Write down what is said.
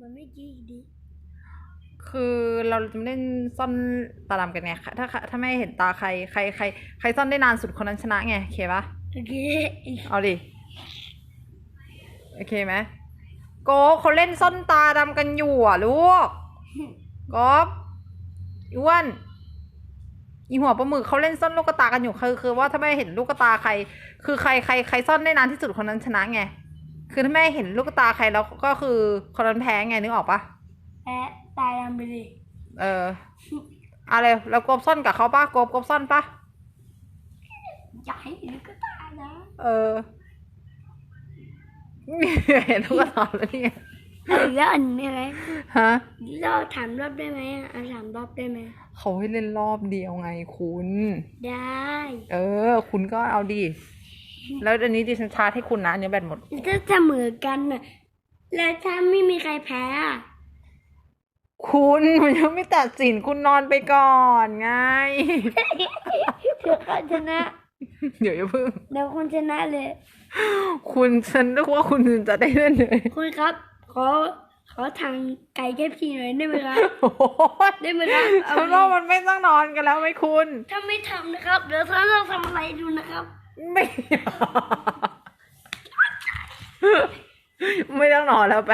มันไม่ดีดีคือเราจะไม่เล่นซ่อนตาดำกันไงถ้าถ้าไม่เห็นตาใครใครใครใครซ่อนได้นานสุดคนนั้นชนะไงโอเคปะโอเคเอาดิโอเคไหมโกบเขาเล่นซ่อนตาดำกันอยู่อะลูกโกบอ้วนอีหัวปลาหมึกเขาเล่นซ่อนลูกตากันอยู่คือคือว่าถ้าไม่เห็นลูกตาใคร คือใครใครใครซ่อนได้นานที่สุดคนนั้นชนะไง คือถ้าไม่เห็นลูกตาใครแล้วก็คือคนนั้นแพ้ไงนึกออกปะแอะตายดำไปเลยเอออะไรแล้วกบซ่อนกับเขาปะกบกบซ่อนปะอยากให้เห็นก็ตายนะเออเห็นลูกตาแล้วนี่ไงเอาอีกแล้วอันหนึ่งได้ไหมฮะเราถามรอบได้ไหมอะเอาถามรอบได้ไหมเขาให้เล่นรอบเดียวไงคุณ ได้ เออ คุณก็เอาดิ แล้วอันนี้ดิฉันชาร์จให้คุณนะอันนี้แบตหมดถ้าเสมอกันน่ะ แล้วถ้าไม่มีใครแพ้อะคุณมันยังไม่ตัดสินคุณนอนไปก่อนไง เดี๋ยวคนชนะ เดี๋ยวอย่าเพิ่ง เดี๋ยวคนชนะเลย คุณฉันนึกว่าคุณจะได้เล่นเลยคุณครับขอขอทางไก่แค่พีหน่อยได้ไหมครับโอ้ยได้ไหมครับเอาฉันว่ามันไม่ต้องนอนกันแล้วไหมคุณ ถ้าไม่ทำนะครับ เดี๋ยวท่านต้องทำอะไรดูนะครับ ไม่ไม่ต้องนอนแล้วไป